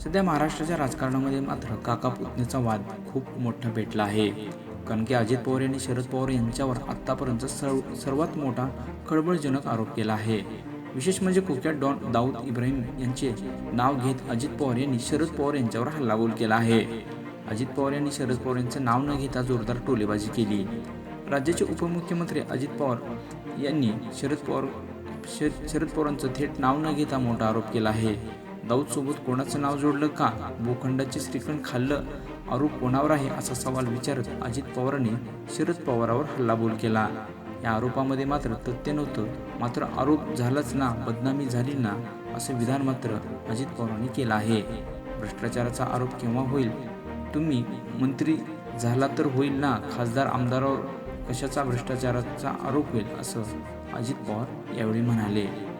सध्या महाराष्ट्राच्या राजकारणामध्ये मात्र काका पुतणीचा वाद खूप मोठा पेटला आहे. कारण की अजित पवार यांनी शरद पवार यांच्यावर आत्तापर्यंत सर्व सर्वात मोठा खळबळजनक आरोप केला आहे. विशेष म्हणजे कुख्यात डॉन दाऊद इब्राहिम यांचे नाव घेत अजित पवार यांनी शरद पवार यांच्यावर हल्लाबोल केला आहे. अजित पवार यांनी शरद पवार यांचं नाव न घेता जोरदार टोलेबाजी केली. राज्याचे उपमुख्यमंत्री अजित पवार यांनी शरद पवार शर- शरद पवारांचं थेट नाव न घेता मोठा आरोप केला आहे. दाऊद सोबत कोणाचं नाव जोडलं का? भूखंडाचे श्रीखंड खाल्लं? आरोप कोणावर आहे असा सवाल विचारत अजित पवारांनी शरद पवारावर हल्लाबोल केला. या आरोपामध्ये मात्र तथ्य नव्हतं. मात्र आरोप झालाच ना बदनामी झाली ना असं विधान मात्र अजित पवारांनी केलं आहे. भ्रष्टाचाराचा आरोप केव्हा होईल? तुम्ही मंत्री झाला तर होईल ना? खासदार आमदारावर कशाचा भ्रष्टाचाराचा आरोप होईल? असं अजित पवार यावेळी म्हणाले.